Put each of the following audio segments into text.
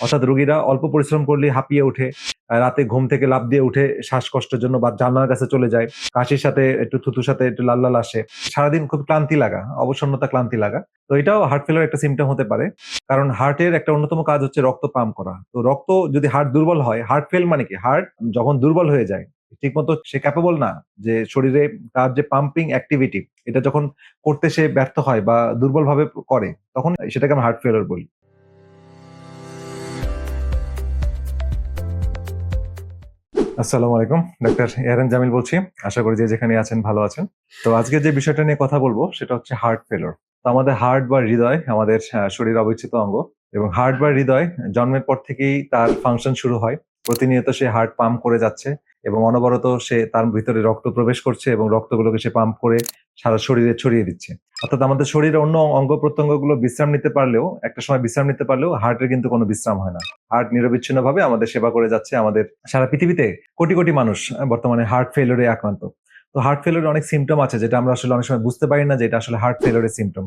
অর্থাৎ রোগীরা অল্প পরিশ্রম করলে হাঁপিয়ে আহ, রাতে ঘুম থেকে লাভ দিয়ে উঠে শ্বাসকষ্টের জন্য বা জানলার কাছে চলে যায় কাশির সাথে একটু থুতুর সাথে একটু লাল লাল আসে। সারাদিন খুব ক্লান্তি লাগা অবসন্নতা ক্লান্তি লাগা। তো এটাও হার্ট ফেলার একটা সিমটম হতে পারে। কারণ হার্টের একটা অন্যতম কাজ হচ্ছে রক্ত পাম্প করা। তো রক্ত যদি হার্ট দুর্বল হয় হার্ট ফেল মানে কি? হার্ট যখন দুর্বল হয়ে যায় ঠিকমতো সে ক্যাপেবল না যে শরীরে তার যে পাম্পিং অ্যাক্টিভিটি এটা যখন করতে সে ব্যর্থ হয় বা দুর্বল ভাবে করে তখন সেটাকে আমরা হার্ট ফেলার বলি। আসসালামু আলাইকুম, ডাক্তার এরেন জামিল বলছি। আশা করি যে যেখানে আছেন ভালো আছেন। তো আজকে যে বিষয়টা নিয়ে কথা বলব, সেটা হচ্ছে হার্ট ফেলোর তো আমাদের হার্ট বা হৃদয় আমাদের শরীর শরীরের অবিচ্ছেদ্য অঙ্গ। এবং হার্ট বা হৃদয় জন্মের পর থেকেই তার ফাংশন শুরু হয়। প্রতিনিয়ত সে হার্ট পাম্প করে যাচ্ছে এবং অনবরত সে তার ভিতরে রক্ত প্রবেশ করছে এবং রক্তগুলোকে সে পাম্প করে সারা শরীরে ছড়িয়ে দিচ্ছে। অর্থাৎ আমাদের শরীরের অন্য অঙ্গ প্রত্যঙ্গগুলো বিশ্রাম নিতে পারলেও, একটা সময় বিশ্রাম নিতে পারলেও হার্টের কিন্তু কোনো বিশ্রাম হয় না। হার্ট নিরবিচ্ছিন্ন ভাবে আমাদের সেবা করে যাচ্ছে আমাদের সারা পৃথিবীতে কোটি কোটি মানুষ বর্তমানে হার্ট ফেলোরে আক্রান্ত। তো হার্ট ফেলোরে অনেক সিমটম আছে, যেটা আমরা আসলে অনেক সময় বুঝতে পারি না যে এটা আসলে হার্ট ফেলোরে সিমটম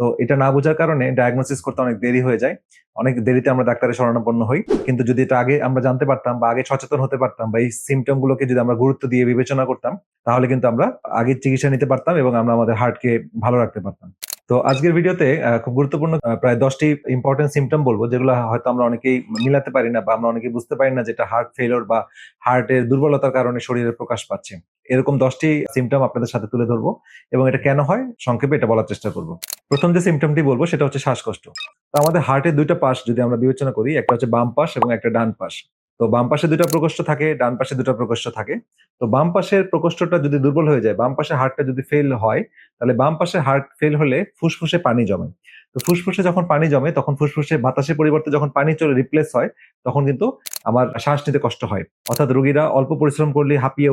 তো এটা না বোঝার কারণে ডায়াগনোসিস করতে অনেক দেরি হয়ে যায়। অনেক দেরিতে আমরা ডাক্তারের শরণাপন্ন হই। কিন্তু যদি এটা আগে আমরা জানতে পারতাম বা আগে সচেতন হতে পারতাম বা এই সিমটম গুলোকে যদি আমরা গুরুত্ব দিয়ে বিবেচনা করতাম, তাহলে কিন্তু আমরা আগে চিকিৎসা নিতে পারতাম এবং আমরা আমাদের হার্টকে ভালো রাখতে পারতাম। তো আজকের ভিডিওতে খুব গুরুত্বপূর্ণ প্রায় দশটি ইম্পর্টেন্ট সিমটম বলব, যেগুলো হয়তো আমরা অনেকেই মিলাতে পারি না বা আমরা অনেকেই বুঝতে পারি না যেটা হার্ট ফেলোর বা হার্টের দুর্বলতার কারণে শরীরে প্রকাশ পাচ্ছে। এরকম দশটি সিমটম আপনাদের সাথে তুলে ধরবো এবং এটা কেন হয়, সংক্ষেপে এটা বলার চেষ্টা করব। প্রথম যে সিমটমটি বলব সেটা হচ্ছে শ্বাসকষ্ট। তো আমাদের হার্টের দুইটা পাশ যদি আমরা বিবেচনা করি একটা হচ্ছে বাম পাশ এবং একটা ডান পাশ। তো বাম পাশে দুটো প্রকোষ্ঠ থাকে ডান পাশে দুটো প্রকোষ্ঠ থাকে। তো বাম পাশের প্রকোষ্ঠটা যদি দুর্বল হয়ে যায় বাম পাশে হার্টটা যদি ফেল হয় তাহলে বাম পাশে হার্ট ফেল হলে ফুসফুসে পানি জমে। তো ফুসফুসে যখন পানি জমে তখন ফুসফুসে বাতাসের পরিবর্তে যখন পানি চলে রিপ্লেস হয় তখন কিন্তু আমার শ্বাস নিতে কষ্ট হয়। অর্থাৎ রোগীরা অল্প পরিশ্রম করলে হাঁপিয়ে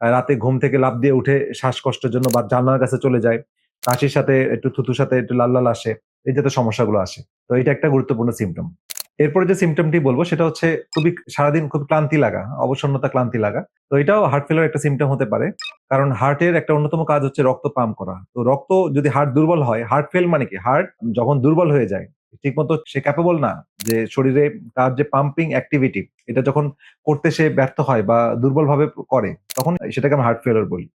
আহ, রাতে ঘুম থেকে লাভ দিয়ে উঠে শ্বাসকষ্টের জন্য বা জানলার কাছে চলে যায়। কাশির সাথে, একটু থুতুর সাথে, একটু লাল লাল আসে, এই যাতে সমস্যাগুলো আসে। তো এটা একটা গুরুত্বপূর্ণ সিমটম এরপরে যে সিমটমটি বলব, সেটা হচ্ছে খুবই সারাদিন খুব ক্লান্তি লাগা, অবসন্নতা ক্লান্তি লাগা। তো এটাও হার্ট ফেলার একটা সিমটম হতে পারে। কারণ হার্টের একটা অন্যতম কাজ হচ্ছে রক্ত পাম্প করা। তো রক্ত যদি হার্ট দুর্বল হয় হার্ট ফেল মানে কি? হার্ট যখন দুর্বল হয়ে যায় ঠিকমতো সে ক্যাপেবল না যে শরীরে তার যে পাম্পিং অ্যাক্টিভিটি এটা যখন করতে সে ব্যর্থ হয় বা দুর্বল ভাবে করে, তখন সেটাকে আমরা হার্ট ফেলার বলি।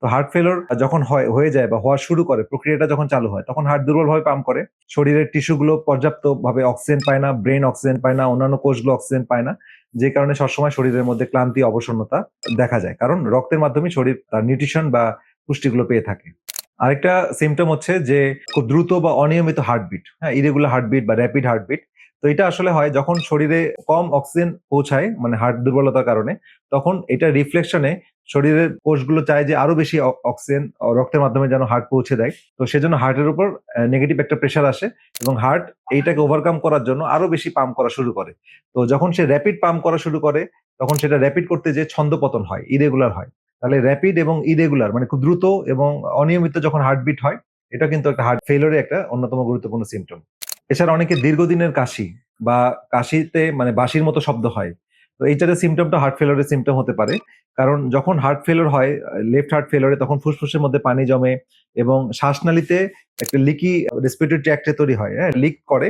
তো হার্ট ফেলোর যখন হয়, হয়ে যায় বা হওয়া শুরু করে, প্রক্রিয়াটা যখন চালু হয়, তখন হার্ট দুর্বলভাবে পাম্প করে। শরীরের টিস্যুগুলো পর্যাপ্ত ভাবে অক্সিজেন পায় না ব্রেন অক্সিজেন পায় না, অন্যান্য কোষগুলো অক্সিজেন পায় না, যে কারণে সবসময় শরীরের মধ্যে ক্লান্তি, অবসন্নতা দেখা যায়। কারণ রক্তের মাধ্যমে শরীর তার নিউট্রিশন বা পুষ্টিগুলো পেয়ে থাকে। আরেকটা সিমটম হচ্ছে যে খুব দ্রুত বা অনিয়মিত হার্টবিট হ্যাঁ ইরেগুলার হার্টবিট বা র্যাপিড হার্টবিট তো এটা আসলে হয় যখন শরীরে কম অক্সিজেন পৌঁছায় মানে হার্ট দুর্বলতার কারণে, তখন এটা রিফ্লেকশনে শরীরের কোষগুলো চায় যে আরও বেশি অক্সিজেন রক্তের মাধ্যমে যেন হার্ট পৌঁছে দেয়। তো সেজন্য হার্টের উপর নেগেটিভ একটা প্রেশার আসে এবং হার্ট এইটাকে ওভারকাম করার জন্য আরও বেশি পাম্প করা শুরু করে। তো যখন সে র্যাপিড পাম্প করা শুরু করে, তখন সেটা র্যাপিড করতে যে ছন্দপতন হয় ইরেগুলার হয়। তাহলে র্যাপিড এবং ইরেগুলার মানে খুব দ্রুত এবং অনিয়মিত যখন হার্টবিট হয়, এটা কিন্তু একটা হার্ট ফেলোরের একটা অন্যতম গুরুত্বপূর্ণ সিমটম এছাড়া অনেকে দীর্ঘদিনের কাশি বা কাশিতে মানে বাঁশির মতো শব্দ হয়, তো এইটার সিমটমটা হার্ট ফেলোরের সিমটম হতে পারে। কারণ যখন হার্ট ফেলোর হয় লেফট হার্ট ফেলোরে তখন ফুসফুসের মধ্যে পানি জমে এবং শ্বাসনালীতে একটা লিকি রেসপিরেটরি ট্র্যাক্টে তৈরি হয় হ্যাঁ লিক করে।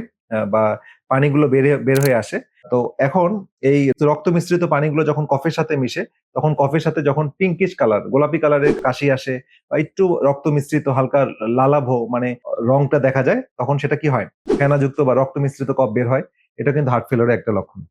বা পানিগুলো বের হয়ে- বের হয়ে আসে। তো এখন এই রক্ত মিশ্রিত পানিগুলো যখন কফের সাথে মিশে তখন কফের সাথে যখন পিঙ্কিশ কালার গোলাপি কালারের কাশি আসে বা একটু রক্ত মিশ্রিত হালকা লালাভ মানে রংটা দেখা যায় তখন সেটা কি হয়? ফেনাযুক্ত বা রক্ত মিশ্রিত কফ বের হয়। এটা কিন্তু হার্ট ফেলোরের একটা লক্ষণ।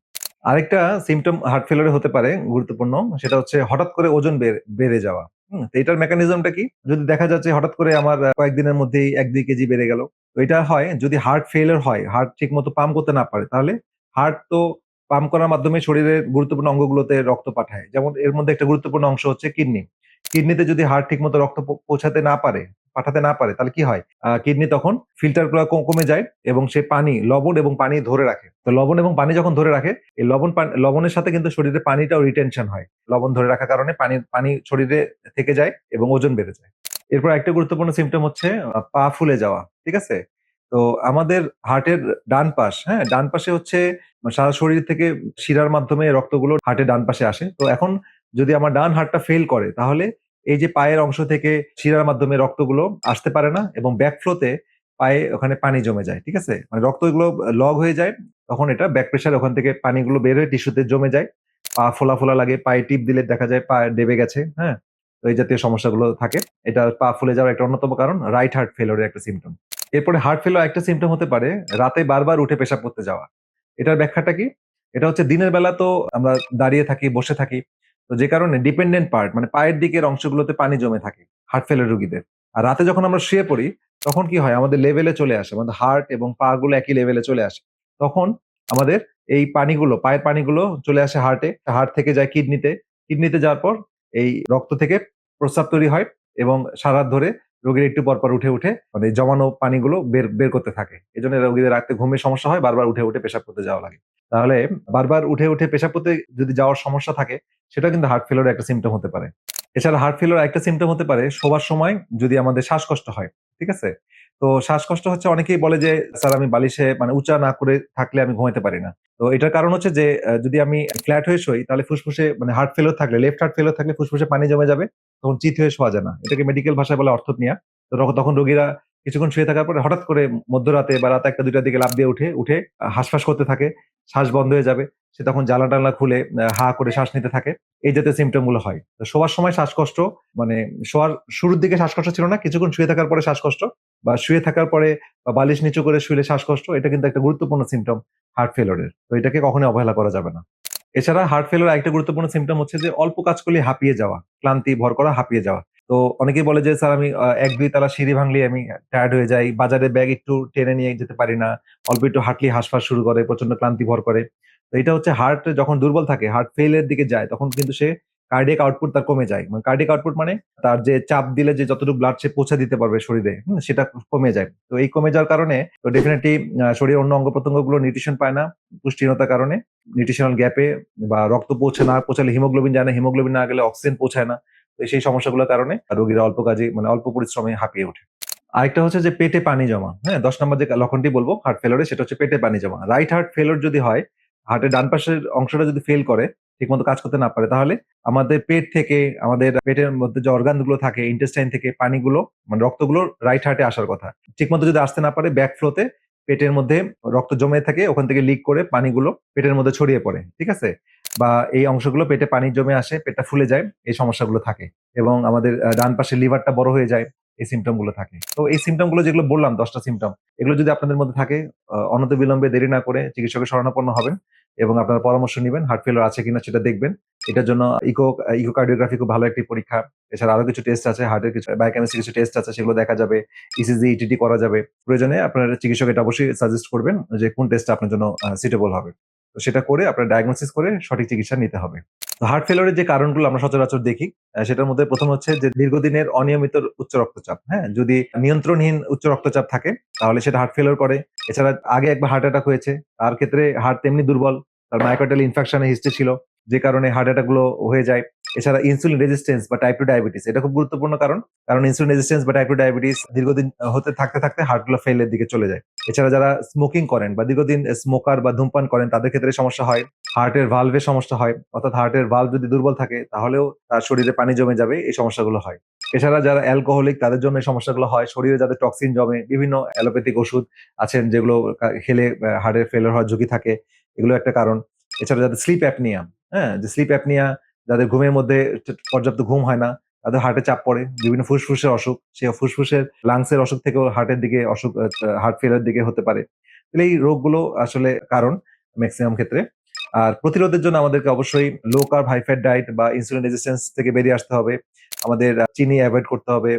আরেকটা সিমটম হার্ট ফেলোরে হতে পারে গুরুত্বপূর্ণ সেটা হচ্ছে হঠাৎ করে ওজন বেড়ে- বেড়ে যাওয়া। হুম, এটার মেকানিজমটা কি? যদি দেখা যাচ্ছে হঠাৎ করে আমার কয়েকদিনের মধ্যেই এক দুই কেজি বেড়ে গেল এটা হয়, যদি হার্ট ফেলিওর হয় হার্ট ঠিক মতো পাম্প করতে না পারে, তাহলে হার্ট তো পাম্প করার মাধ্যমে শরীরের গুরুত্বপূর্ণ অঙ্গগুলোতে রক্ত পাঠায়। যেমন এর মধ্যে একটা গুরুত্বপূর্ণ অংশ হচ্ছে কিডনি কিডনিতে যদি হার্ট ঠিক মতো রক্ত পৌঁছাতে না পারে, পাঠাতে না পারে, তাহলে কি হয়? কিডনি তখন ফিল্টার কম- যায় এবং সে পানি, লবণ এবং পানি ধরে রাখে। তো লবণ এবং পানি যখন ধরে রাখে, এই লবণ লবণের সাথে কিন্তু শরীরে পানিটাও রিটেনশন হয়। লবণ ধরে রাখার কারণে পানি পানি শরীরে থেকে যায় এবং ওজন বেড়ে যায়। এরপর একটা গুরুত্বপূর্ণ সিমটম হচ্ছে পা ফুলে যাওয়া, ঠিক আছে? তো আমাদের হার্টের ডান পাশ হ্যাঁ ডান পাশে হচ্ছে সারা শরীর থেকে শিরার মাধ্যমে রক্তগুলো হার্টের ডান পাশে আসে। তো এখন যদি আমার ডান হার্টটা ফেল করে, তাহলে এই যে পায়ের অংশ থেকে শিরার মাধ্যমে রক্তগুলো আসতে পারে না এবং ব্যাকফ্লোতে পায়ে ওখানে পানি জমে যায়, ঠিক আছে? মানে রক্ত এগুলো লগ হয়ে যায়, তখন এটা ব্যাক প্রেশার ওখান থেকে পানিগুলো বের হয়ে টিস্যুতে জমে যায়। পা ফোলা ফোলা লাগে, পায়ে টিপ দিলে দেখা যায় পা ডেবে গেছে হ্যাঁ? এই জাতীয় সমস্যাগুলো থাকে। এটা পা ফুলে যাওয়ার একটা অন্যতম কারণ রাইট হার্ট ফেলোরের একটা সিমটম এরপরে হার্ট ফেলোর একটা সিমটম হতে পারে রাতে বারবার উঠে পেশাব করতে যাওয়া। এটার ব্যাখ্যাটা কি? এটা হচ্ছে দিনের বেলা তো আমরা দাঁড়িয়ে থাকি, বসে থাকি, তো যে কারণে ডিপেন্ডেন্ট পার্ট মানে পায়ের দিকের অংশগুলোতে পানি জমে থাকে হার্ট ফেলের রুগীদের। আর রাতে যখন আমরা শুয়ে পড়ি, তখন কি হয়? আমাদের লেভেলে চলে আসে, আমাদের হার্ট এবং পা গুলো একই লেভেলে চলে আসে। তখন আমাদের এই পানিগুলো, পায়ের পানিগুলো চলে আসে হার্টে হার্ট থেকে যায় কিডনিতে কিডনিতে যাওয়ার পর এই রক্ত থেকে প্রস্রাব তৈরি হয় এবং সারা ধরে রোগীর একটু পর পর উঠে উঠে মানে জমানো পানিগুলো বের বের করতে থাকে। এই জন্য রোগীদের রাতে ঘুমের সমস্যা হয়, বারবার উঠে উঠে পেশাব করতে যাওয়া লাগে। তাহলে বারবার উঠে উঠে পেশাব করতে যদি যাওয়ার সমস্যা থাকে সেটা কিন্তু হার্ট ফেলোর একটা সিমটম হতে পারে। এছাড়া হার্ট ফেলোর একটা সিমটম হতে পারে, শোবার সময় যদি আমাদের শ্বাসকষ্ট হয়, ঠিক আছে? তো শ্বাসকষ্ট হচ্ছে, অনেকেই বলে যে, স্যার, আমি বালিশে মানে উঁচা না করে থাকলে আমি ঘুমাতে পারি না। তো এটার কারণ হচ্ছে যে যদি আমি ফ্ল্যাট হয়ে শোই, তাহলে ফুসফুসে মানে হার্ট ফেলোর থাকলে লেফট হার্ট ফেলোর থাকলে ফুসফুসে পানি জমে যাবে, তখন চিত হয়ে শোয়া যায় না। এটাকে মেডিকেল ভাষায় বলে অর্থোপনিয়া। তো তখন- রোগীরা কিছুক্ষণ শুয়ে থাকার পরে হঠাৎ করে মধ্যরাতে বা রাত একটা দুইটার দিকে লাভ দিয়ে উঠে উঠে হাঁসফাঁস করতে থাকে, শ্বাস বন্ধ হয়ে যাবে, সে তখন জ্বালা টালা খুলে হা করে শ্বাস নিতে থাকে। এই জাতীয় সিমটমগুলো হয়। শোয়ার সময় শ্বাসকষ্ট মানে শোয়ার শুরুর দিকে শ্বাসকষ্ট ছিল না, কিছুক্ষণ শুয়ে থাকার পরে শ্বাসকষ্ট বা শুয়ে থাকার পরে বা বালিশ নিচু করে শুলে শ্বাসকষ্ট, এটা কিন্তু একটা গুরুত্বপূর্ণ সিমটম হার্ট ফেলোরের তো এটাকে কখনোই অবহেলা করা যাবে না। এছাড়া হার্ট ফেলোর একটা গুরুত্বপূর্ণ সিমটম হচ্ছে যে অল্প কাজ করলে হাঁপিয়ে যাওয়া, ক্লান্তি, ভর করা, হাঁপিয়ে যাওয়া। তো অনেকেই বলে যে, স্যার, আমি এক দুই তালা সিঁড়ি ভাঙলে আমি টায়ার্ড হয়ে যাই, বাজারে ব্যাগ একটু টেনে নিয়ে যেতে পারি না, অল্প একটু হাঁটলে হাঁসফাঁস শুরু করে প্রচণ্ড ক্লান্তি ভর করে। তো এটা হচ্ছে হার্ট যখন দুর্বল থাকে হার্ট ফেলের দিকে যায়, তখন কিন্তু সে কার্ডিয়াক আউটপুট তার কমে যায়। মানে কার্ডিয়াক আউটপুট মানে তার যে চাপ দিলে যে যতটুকু ব্লাড সে পৌঁছে দিতে পারবে শরীরে সেটা কমে যায়। তো এই কমে যাওয়ার কারণে তো ডেফিনেটলি শরীরের অন্য অঙ্গ প্রত্যঙ্গগুলো নিউট্রিশন পায় না পুষ্টিহীনতার কারণে। নিউট্রিশনাল গ্যাপে বা রক্ত পৌঁছে না, পৌঁছালে হিমোগ্লোবিন যায় না হিমোগ্লোবিন না গেলে অক্সিজেন পৌঁছায় না। তো সেই সমস্যাগুলোর কারণে রোগীরা অল্প কাজে মানে অল্প পরিশ্রমে হাঁপিয়ে ওঠে। আরেকটা হচ্ছে যে পেটে পানি জমা হ্যাঁ দশ নম্বর যে লক্ষণটি বলব হার্ট ফেলোরে সেটা হচ্ছে পেটে পানি জমা। রাইট হার্ট ফেলোর যদি হয় হার্টের ডান পাশের অংশটা যদি ফেল করে ঠিকমতো কাজ করতে না পারে। তাহলে আমাদের পেট থেকে আমাদের পেটের মধ্যে যে অর্গানগুলো থাকে ইন্টেস্টাইন থেকে পানিগুলো মানে রক্তগুলো রাইট হার্টে আসার কথা। ঠিকমতো যদি আসতে না পারে ব্যাক ফ্লোতে পেটের মধ্যে রক্ত জমে থাকে ওখান থেকে লিক করে পানিগুলো পেটের মধ্যে ছড়িয়ে পড়ে ঠিক আছে? বা এই অংশগুলো পেটে পানি জমে আসে পেটটা ফুলে যায় এই সমস্যাগুলো থাকে। এবং আমাদের ডান পাশে লিভারটা বড় হয়ে যায় এই সিমটমগুলো থাকে। তো এই সিমটমগুলো যেগুলো বললাম দশটা সিমটম এগুলো যদি আপনাদের মধ্যে থাকে আহ, অনন্ত বিলম্বে দেরি না করে চিকিৎসকের শরণাপন্ন হবেন। এবং আপনারা পরামর্শ নেবেন হার্ট ফেলার আছে কিনা সেটা দেখবেন। এটার জন্য ইকো ইকোকার্ডিওগ্রাফি খুব ভালো একটি পরীক্ষা। এছাড়া আরও কিছু টেস্ট আছে হার্টের কিছু বায়োকেমিস্ট্রি কিছু টেস্ট আছে, সেগুলো দেখা যাবে। E ইসিজি ইটিটি করা যাবে। প্রয়োজনে আপনার চিকিৎসক এটা অবশ্যই সাজেস্ট করবেন যে কোন টেস্টটা আপনার জন্য সিটেবল হবে। তো সেটা করে আপনার ডায়াগনোসিস করে সঠিক চিকিৎসা নিতে হবে। তো হার্ট ফেলোরের যে কারণগুলো আমরা সচরাচর দেখি সেটার মধ্যে প্রথম হচ্ছে যে দীর্ঘদিনের অনিয়মিত উচ্চ রক্তচাপ হ্যাঁ? যদি নিয়ন্ত্রণহীন উচ্চ রক্তচাপ থাকে, তাহলে সেটা হার্ট ফেলোর করে। এছাড়া আগে একবার হার্ট অ্যাটাক হয়েছে, তার ক্ষেত্রে হার্ট তেমনি দুর্বল, তার মাইকোটেল ইনফেকশনের হিস্ট্রি ছিল, যে কারণে হার্ট অ্যাটাকগুলো হয়ে যায়। এছাড়া ইনসুলিন রেজিস্ট্যান্স বা টাইপ টু ডায়াবেটিস এটা খুব গুরুত্বপূর্ণ কারণ কারণ ইনসুলিন রেজিস্ট্যান্স বা টাইপ টু ডায়াবেটিস দীর্ঘদিন হতে, থাকতে থাকতে হার্টগুলো ফেলের দিকে চলে যায়। এছাড়া যারা স্মোকিং করেন বা দীর্ঘদিন স্মোকার বা ধূমপান করেন, তাদের ক্ষেত্রে সমস্যা হয়। হার্টের ভালভের সমস্যা হয়। অর্থাৎ হার্টের ভালভ যদি দুর্বল থাকে, তাহলেও তার শরীরে পানি জমে যাবে, এই সমস্যাগুলো হয়। এছাড়া যারা অ্যালকোহলিক তাদের জন্য সমস্যাগুলো হয়। শরীরে যাদের টক্সিন জমে, বিভিন্ন অ্যালোপ্যাথিক ওষুধ আছেন, যেগুলো খেলে হার্টের ফেলার হওয়ার ঝুঁকি থাকে, এগুলো একটা কারণ। এছাড়া যাদের স্লিপ অ্যাপনিয়া হ্যাঁ যে স্লিপ অ্যাপনিয়া যাদের ঘুমের মধ্যে পর্যাপ্ত ঘুম হয় না, তাদের হার্টে চাপ পড়ে, বিভিন্ন ফুসফুসের অসুখ, সে ফুসফুসের লাংসের অসুখ থেকেও হার্টের দিকে অসুখ হার্ট ফেলের দিকে হতে পারে। তাহলে এই রোগগুলো আসলে কারণ ম্যাক্সিমাম ক্ষেত্রে। আর প্রতিরোধের জন্য আমাদেরকে অবশ্যই low carb high fat diet বা ইনসুলিন রেজিস্ট্যান্স থেকে বেরিয়ে আসতে হবে। আমাদের চিনি অ্যাভয়েড করতে হবে,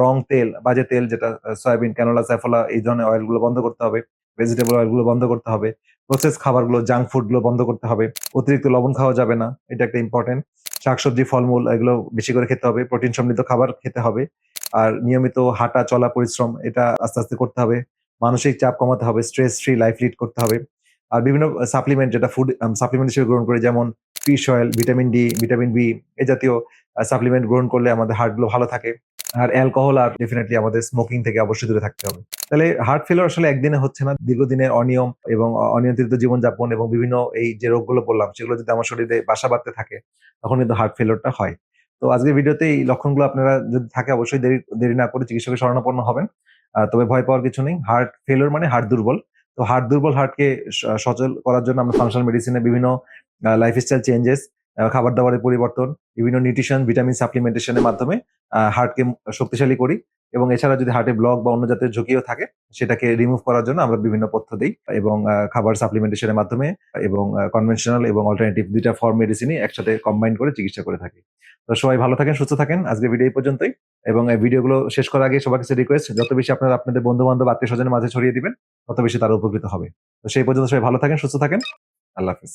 রং তেল, বাজে তেল যেটা সয়াবিন ক্যানোলা স্যাফোলা এই ধরনের অয়েলগুলো বন্ধ করতে হবে। ভেজিটেবল অয়েলগুলো বন্ধ করতে হবে প্রসেস খাবারগুলো জাঙ্ক ফুডগুলো বন্ধ করতে হবে, অতিরিক্ত লবণ খাওয়া যাবে না, এটা একটা ইম্পর্টেন্ট শাকসবজি, ফলমূল এগুলো বেশি করে খেতে হবে প্রোটিন সমৃদ্ধ খাবার খেতে হবে, আর নিয়মিত হাঁটা, চলা, পরিশ্রম, এটা আস্তে আস্তে করতে হবে, মানসিক চাপ কমাতে হবে স্ট্রেস ফ্রি লাইফ লিড করতে হবে, আর বিভিন্ন সাপ্লিমেন্ট যেটা ফুড সাপ্লিমেন্ট হিসেবে গ্রহণ করে, যেমন fish oil vitamin D vitamin B এ জাতীয় সাপ্লিমেন্ট গ্রহণ করলে আমাদের হার্টগুলো ভালো থাকে। আর অ্যালকোহল আর ডেফিনেটলি আমাদের স্মোকিং থেকে অবশ্যই দূরে থাকতে হবে। তাহলে হার্ট ফেলার আসলে একদিনে হচ্ছে না, দীর্ঘদিনের অনিয়ম এবং অনিয়ন্ত্রিত জীবনযাপন এবং বিভিন্ন এই যে রোগগুলো বললাম, সেগুলো যদি আমার শরীরে বাসা বাঁধতে থাকে, তখন কিন্তু হার্ট ফেলারটা হয়। তো আজকের ভিডিওতে এই লক্ষণগুলো আপনারা যদি থাকে, অবশ্যই দেরি দেরি না করে চিকিৎসকের শরণাপন্ন হবেন। তবে ভয় পাওয়ার কিছু নেই। হার্ট ফেলোর মানে হার্ট দুর্বল। তো হার্ট দুর্বল হার্টকে সচল করার জন্য আমরা ফাংশনাল মেডিসিনে বিভিন্ন লাইফস্টাইল চেঞ্জেস খাবার দাবারের পরিবর্তন, বিভিন্ন নিউট্রিশন ভিটামিন সাপ্লিমেন্টেশনের মাধ্যমে হার্টকে শক্তিশালী করি এবং এছাড়া যদি হার্টে ব্লক বা অন্য জাতের ঝুঁকিও থাকে, সেটাকে রিমুভ করার জন্য আমরা বিভিন্ন পথ্য দিই এবং খাবার সাপ্লিমেন্টেশনের মাধ্যমে এবং কনভেনশনাল এবং অল্টারনেটিভ দুইটা ফর্ম মেডিসিনই একসাথে কম্বাইন করে চিকিৎসা করে থাকি। তো সবাই ভালো থাকেন, সুস্থ থাকেন। আজকে ভিডিও এই পর্যন্তই এবং এই ভিডিওগুলো শেষ করার আগে সবার কাছে রিকোয়েস্ট যত বেশি আপনারা আপনাদের বন্ধু বান্ধব আত্মীয় স্বজনের মাঝে ছড়িয়ে দিবেন, তত বেশি তারা উপকৃত হবে। তো সেই পর্যন্ত সবাই ভালো থাকেন, সুস্থ থাকেন। আল্লাহ হাফিজ।